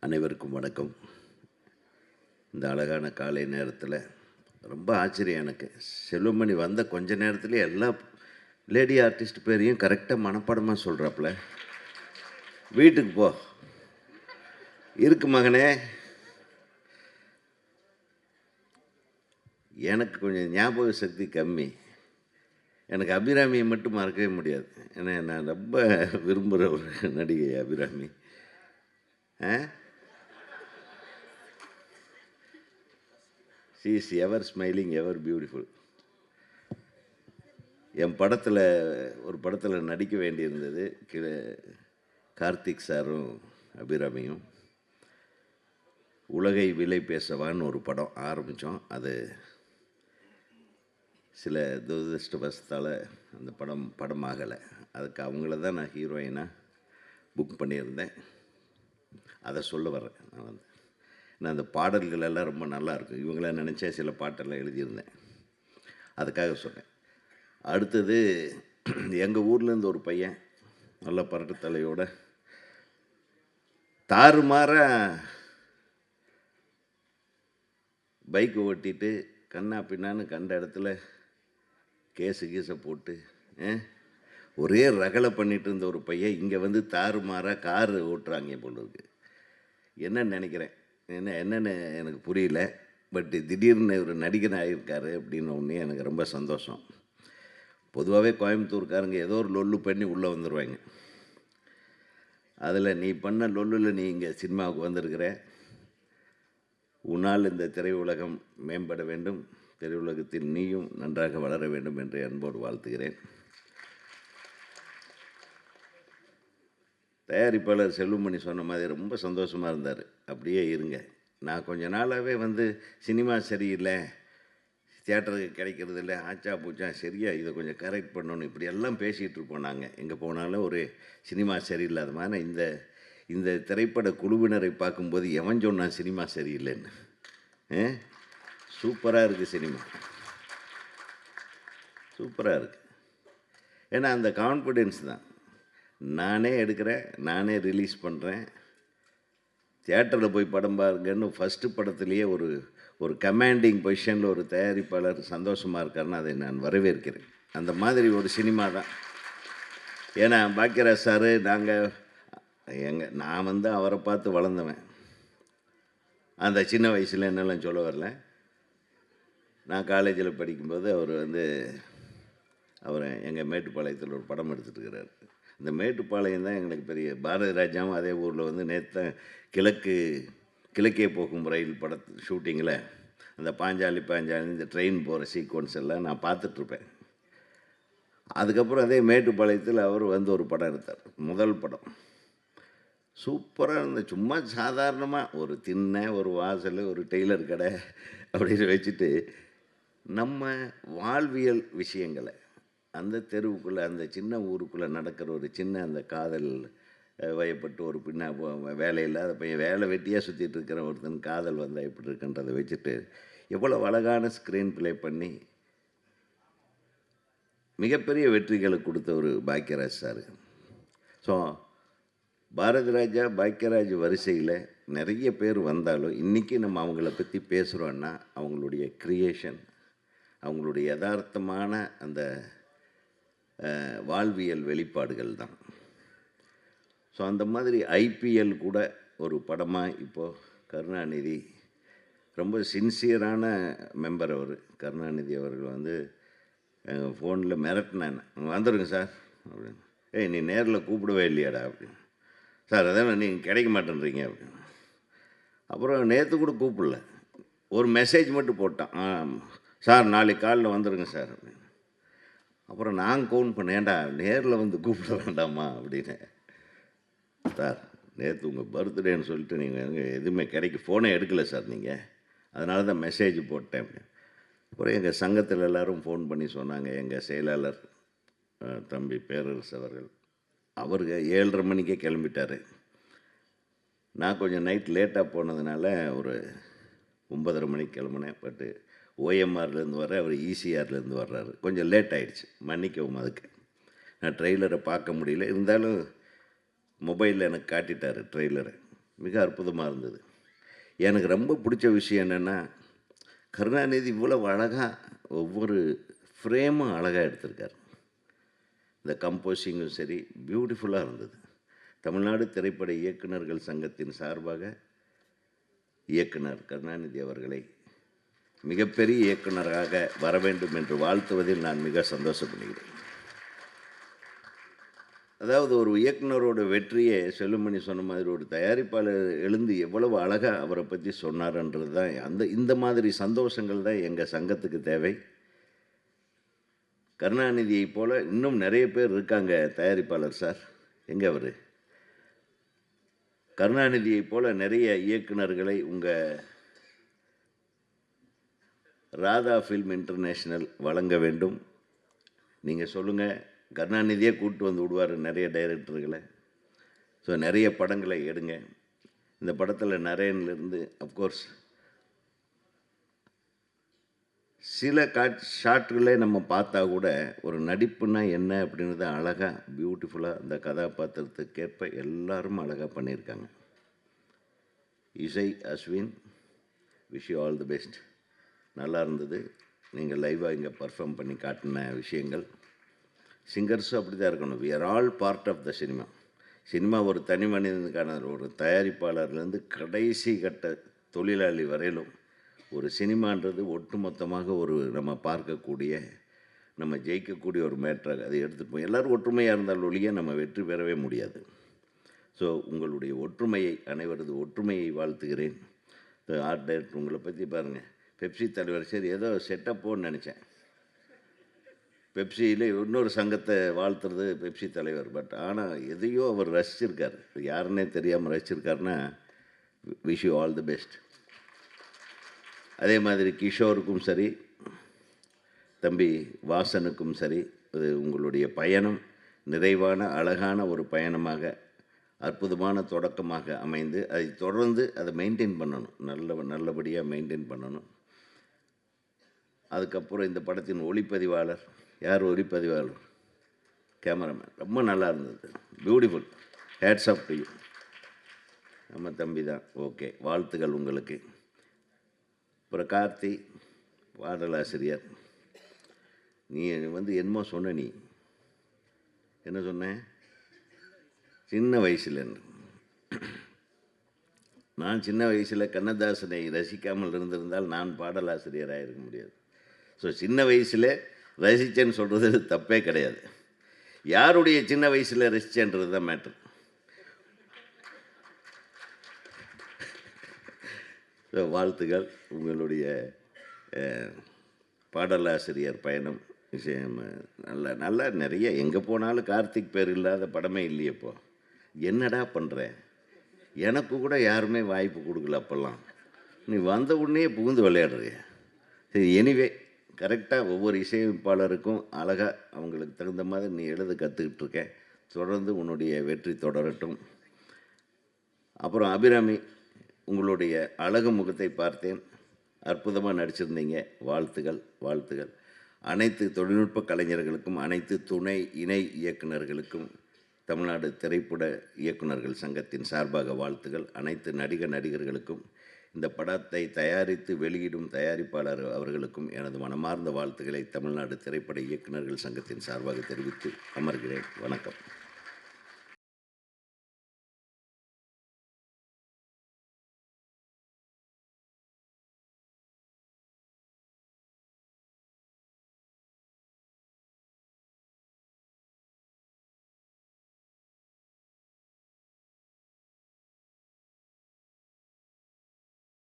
அனைவருக்கும் வணக்கம். இந்த அழகான காலை நேரத்தில் ரொம்ப ஆச்சரியம் எனக்கு. செல்வமணி வந்த கொஞ்ச நேரத்துலேயே எல்லா லேடி ஆர்டிஸ்ட் பேரையும் கரெக்டாக மனப்பாடமாக சொல்கிறாப்புல வீட்டுக்கு போ. இருக்கு மகனே. எனக்கு கொஞ்சம் ஞாபக சக்தி கம்மி. எனக்கு அபிராமியை மட்டும் மறக்கவே முடியாது. ஏன்னா நான் ரொம்ப விரும்புகிற ஒரு நடிகை அபிராமி. ஆ? She is ever smiling ever beautiful என் படத்தில் ஒரு படத்தில் நடிக்க வேண்டியிருந்தது கீழே கார்த்திக் சாரும் அபிராமியும். உலகை விலை பேசவான்னு ஒரு படம் ஆரம்பித்தோம் அது சில துரதிருஷ்டவசத்தால் அந்த படம் படமாகலை. அதுக்கு அவங்கள தான் நான் ஹீரோயினாக புக் பண்ணியிருந்தேன். அதை சொல்ல வரேன் நான் வந்து. நான் அந்த பாடல்கள் எல்லாம் ரொம்ப நல்லாயிருக்கும். இவங்கள நினச்சா சில பாட்டெல்லாம் எழுதியிருந்தேன். அதுக்காக சொன்னேன். அடுத்தது எங்கள் ஊர்லேருந்து ஒரு பையன் நல்ல பரட்டு தலையோட தாறுமாற பைக் ஓட்டிட்டு கண்ணா பின்னான்னு கண்ட இடத்துல கேஸு கீஸை போட்டு ஒரே ரகலை பண்ணிட்டு இருந்த ஒரு பையன் இங்கே வந்து தாறுமாறாக காரு ஓட்டுறாங்க போல இருக்கு. என்னன்னு நினைக்கிறேன். என்ன என்னென்னு எனக்கு புரியல. பட் திடீர்னு ஒரு நடிகன் ஆகியிருக்காரு அப்படின்னு ஒன்று எனக்கு ரொம்ப சந்தோஷம். பொதுவாகவே கோயம்புத்தூர்காரங்க ஏதோ ஒரு லொல்லு பண்ணி உள்ளே வந்துடுவாங்க அதில் நீ பண்ண லொல்லில் நீ இங்கே சினிமாவுக்கு வந்திருக்கிற. உன்னால் இந்த திரையுலகம் மேம்பட வேண்டும். திரையுலகத்தில் நீயும் நன்றாக வளர வேண்டும் என்று அன்போடு வாழ்த்துகிறேன். தயாரிப்பாளர் செல்வமணி சொன்ன மாதிரி ரொம்ப சந்தோஷமாக இருந்தார். அப்படியே இருங்க. நான் கொஞ்ச நாளாகவே வந்து சினிமா சரியில்லை தியேட்டருக்கு கிடைக்கிறது இல்லை ஆச்சா பூச்சா சரியா இதை கொஞ்சம் கரெக்ட் பண்ணணும். இப்படியெல்லாம் பேசிகிட்டு இருப்போம் நாங்கள் எங்கே போனாலும் ஒரு சினிமா சரியில்லாத மாதிரி இந்த இந்த திரைப்பட குழுவினரை பார்க்கும்போது எவன் சொன்னான் சினிமா சரியில்லைன்னு? சூப்பராக இருக்குது சினிமா. சூப்பராக இருக்குது ஏன்னா அந்த கான்ஃபிடென்ஸ் தான். நானே எடுக்கிறேன் நானே ரிலீஸ் பண்ணுறேன் தியேட்டரில் போய் படம் பாருங்கன்னு ஃபஸ்ட்டு படத்துலேயே ஒரு ஒரு கமாண்டிங் பொசிஷனில் ஒரு தயாரிப்பாளர் சந்தோஷமாக இருக்காருன்னு அதை நான் வரவேற்கிறேன். அந்த மாதிரி ஒரு சினிமா தான். ஏன்னா பாக்கியராஜ் சார் நாங்கள் எங்கள் நான் வந்து அவரை பார்த்து வளர்ந்தவன். அந்த சின்ன வயசில் என்னெல்லாம் சொல்ல வரல. நான் காலேஜில் படிக்கும்போது அவர் வந்து அவர் எங்கள் மேட்டுப்பாளையத்தில் ஒரு படம் எடுத்துட்டுருக்கிறார். இந்த மேட்டுப்பாளையம் தான் எங்களுக்கு பெரிய பாரதி ராஜாவும் அதே ஊரில் வந்து நேற்று கிழக்கு கிழக்கே போகும் ரயில் படத்து ஷூட்டிங்கில் அந்த பாஞ்சாலி பாஞ்சாலி இந்த ட்ரெயின் போகிற சீக்வன்ஸ் எல்லாம் நான் பார்த்துட்ருப்பேன் அதுக்கப்புறம் அதே மேட்டுப்பாளையத்தில் அவர் வந்து ஒரு படம் எடுத்தார். முதல் படம். சூப்பராக இருந்த சும்மா சாதாரணமாக ஒரு திண்ணை ஒரு வாசல் ஒரு டெய்லர் கடை அப்படின்னு வச்சுட்டு நம்ம வாழ்வியல் விஷயங்களை அந்த தெருவுக்குள்ளே அந்த சின்ன ஊருக்குள்ளே நடக்கிற ஒரு சின்ன அந்த காதல் வயப்பட்டு ஒரு பின்னா வேலை இல்லாத பையன் வேலை வெட்டியாக சுற்றிட்டு இருக்கிற ஒருத்தன் காதல் வந்தால் எப்படி இருக்குன்றதை வச்சுட்டு எவ்வளோ அழகான ஸ்க்ரீன் ப்ளே பண்ணி மிகப்பெரிய வெற்றிகளை கொடுத்த ஒரு பாக்கியராஜ் சார். ஸோ பாரதி ராஜா பாக்கியராஜ் வரிசையில் நிறைய பேர் வந்தாலும் இன்றைக்கி நம்ம அவங்கள பற்றி பேசுகிறோன்னா அவங்களுடைய க்ரியேஷன் அவங்களுடைய யதார்த்தமான அந்த வாழ்வியல் வெளிப்பாடுகள் தான். ஸோ அந்த மாதிரி ஐபிஎல் கூட ஒரு படமாக இப்போது கருணாநிதி ரொம்ப சின்சியரான மெம்பர் அவர் கருணாநிதி அவர்கள் வந்து ஃபோனில் மிரட்டினேன் வந்துடுங்க சார் அப்படின்னு. ஏய் நீ நேரில் கூப்பிடவே இல்லையாடா அப்படின்னு. சார் அதான் நீங்கள் கிடைக்க மாட்டேன்றீங்க அப்படின்னு. அப்புறம் நேற்று கூட கூப்பிடல. ஒரு மெசேஜ் மட்டும் போட்டான். ஆ சார் நாளைக்கு காலில் வந்துடுங்க சார் அப்புறம் நான் கவுண்ட் பண்ணேன்டா நேரில் வந்து கூப்பிட வேண்டாமா அப்படின்னு. சார் நேற்று உங்கள் பர்த்டேன்னு சொல்லிட்டு நீங்கள் எதுவுமே கிடைக்க ஃபோனே எடுக்கலை சார் நீங்கள் அதனால தான் மெசேஜ் போட்டேன் அப்புறம் எங்கள் சங்கத்தில் எல்லாரும் ஃபோன் பண்ணி சொன்னாங்க. எங்கள் செயலாளர் தம்பி பேரரசு அவர்கள் அவருக்கு ஏழரை மணிக்கே கிளம்பிட்டார். நான் கொஞ்சம் நைட் லேட்டாக போனதுனால ஒரு ஒன்பதரை மணிக்கு கிளம்புனேன் பட்டு ஓஎம்ஆர்லேருந்து வர அவர் ஈசிஆர்லேருந்து வர்றாரு. கொஞ்சம் லேட் ஆகிடுச்சு மன்னிக்கவும் அதுக்கு. நான் ட்ரெய்லரை பார்க்க முடியல. இருந்தாலும் மொபைலில் எனக்கு காட்டிட்டார் ட்ரெய்லரை மிக அற்புதமாக இருந்தது. எனக்கு ரொம்ப பிடிச்ச விஷயம் என்னென்னா கருணாநிதி இவ்வளவு அழகாக ஒவ்வொரு ஃப்ரேமும் அழகாக எடுத்திருக்கார். இந்த கம்போசிங்கும் சரி பியூட்டிஃபுல்லாக இருந்தது. தமிழ்நாடு திரைப்பட இயக்குனர்கள் சங்கத்தின் சார்பாக இயக்குனர் கருணாநிதி அவர்களை மிகப்பெரிய இயக்குனராக வர வேண்டும் என்று வாழ்த்துவதில் நான் மிக சந்தோஷப்படுகிறேன். அதாவது ஒரு இயக்குனரோட வெற்றியை செல்லுமணி சொன்ன மாதிரி ஒரு தயாரிப்பாளர் எழுந்து எவ்வளவு அழகாக அவரை பற்றி சொன்னார்ன்றது தான் அந்த இந்த மாதிரி சந்தோஷங்கள் தான் எங்கள் சங்கத்துக்கு தேவை. கருணாநிதியை போல் இன்னும் நிறைய பேர் இருக்காங்க தயாரிப்பாளர் சார். எங்கே அவர்? கருணாநிதியை போல் நிறைய இயக்குனர்களை உங்கள் ராதா ஃபில்ம் இன்டர்நேஷ்னல் வழங்க வேண்டும். நீங்கள் சொல்லுங்கள் கருணாநிதியே கூப்பிட்டு வந்து விடுவார் நிறைய டைரக்டர்களை. ஸோ நிறைய படங்களை எடுங்க. இந்த படத்தில் நரேன்லேருந்து அஃப்கோர்ஸ் சில காட் ஷாட்களே நம்ம பார்த்தா கூட ஒரு நடிப்புனா என்ன அப்படின்றத அழகாக பியூட்டிஃபுல்லாக அந்த கதாபாத்திரத்துக்கேற்ப எல்லாரும் அழகாக பண்ணியிருக்காங்க. இசை Ashwin wish you all the best நல்லா இருந்தது நீங்கள் லைவாக இங்கே பர்ஃபார்ம் பண்ணி காட்டின விஷயங்கள். சிங்கர்ஸும் அப்படி தான் இருக்கணும். We are all part of the cinema cinema ஒரு தனி மனிதனுக்கான ஒரு தயாரிப்பாளர்லேருந்து கடைசி கட்ட தொழிலாளி வரையிலும் ஒரு சினிமான்றது ஒட்டுமொத்தமாக ஒரு நம்ம பார்க்கக்கூடிய நம்ம ஜெயிக்கக்கூடிய ஒரு மேட்ராக அதை எடுத்துகிட்டு போய் எல்லோரும் ஒற்றுமையாக இருந்தால் ஒழிய நம்ம வெற்றி பெறவே முடியாது. ஸோ உங்களுடைய ஒற்றுமையை அனைவரது ஒற்றுமையை வாழ்த்துகிறேன். ஆர்ட் டைரக்டர் உங்களை பற்றி பாருங்கள் பெப்சி தலைவர். சரி ஏதோ செட்டப்போன்னு நினச்சேன். பெப்சியில் இன்னொரு சங்கத்தை வாழ்த்துறது பெப்சி தலைவர். பட் ஆனால் எதையோ அவர் ரசிச்சிருக்கார். யாருன்னே தெரியாமல் ரசிச்சிருக்காருன்னா wish you all the best அதே மாதிரி கிஷோருக்கும் சரி தம்பி வாசனுக்கும் சரி இது உங்களுடைய பயணம் நிறைவான அழகான ஒரு பயணமாக அற்புதமான தொடக்கமாக அமைந்து அதை தொடர்ந்து அதை மெயின்டைன் பண்ணணும். நல்ல நல்லபடியாக மெயின்டைன் பண்ணணும். அதுக்கப்புறம் இந்த படத்தின் ஒளிப்பதிவாளர் யார் ஒளிப்பதிவாளர்? கேமராமேன் ரொம்ப நல்லா இருந்தது. Beautiful hats off to you நம்ம தம்பி தான். ஓகே வாழ்த்துக்கள் உங்களுக்கு. அப்புறம் கார்த்தி பாடலாசிரியர். நீ வந்து என்னமோ சொன்ன நீ. என்ன சொன்ன? சின்ன வயசில் நான் சின்ன வயசில் கண்ணதாசனை ரசிக்காமல் இருந்திருந்தால் நான் பாடலாசிரியராக இருக்க முடியாது. ஸோ சின்ன வயசில் ரசித்தேன்னு சொல்கிறது தப்பே கிடையாது. யாருடைய சின்ன வயசில் ரசித்தேன்றது தான் மேட்ரு ஸோ வாழ்த்துக்கள். உங்களுடைய பாடலாசிரியர் பயணம் விஷயம் நல்ல நல்லா நிறைய. எங்கே போனாலும் கார்த்திக் பேர் இல்லாத படமே இல்லையப்போ என்னடா பண்ணுறேன் எனக்கு கூட யாருமே வாய்ப்பு கொடுக்கல அப்போல்லாம். நீ வந்த உடனே புகுந்து விளையாடுறிய? சரி எனிவே கரெக்டாக ஒவ்வொரு இசையமைப்பாளருக்கும் அழகாக அவங்களுக்கு தகுந்த மாதிரி நீ எழுத கற்றுக்கிட்டு இருக்க தொடர்ந்து உன்னுடைய வெற்றி தொடரட்டும். அப்புறம் அபிராமி உங்களுடைய அழகு முகத்தை பார்த்தேன். அற்புதமாக நடிச்சிருந்தீங்க. வாழ்த்துகள் வாழ்த்துகள். அனைத்து தொழில்நுட்ப கலைஞர்களுக்கும் அனைத்து துணை இணை இயக்குனர்களுக்கும் தமிழ்நாடு திரைப்பட இயக்குனர்கள் சங்கத்தின் சார்பாக வாழ்த்துகள். அனைத்து நடிகர் நடிகர்களுக்கும் இந்த படத்தை தயாரித்து வெளியிடும் தயாரிப்பாளர் அவர்களுக்கும் எனது மனமார்ந்த வாழ்த்துக்களை தமிழ்நாடு திரைப்பட இயக்குனர்கள் சங்கத்தின் சார்பாக தெரிவித்து அமர்கிறேன். வணக்கம்.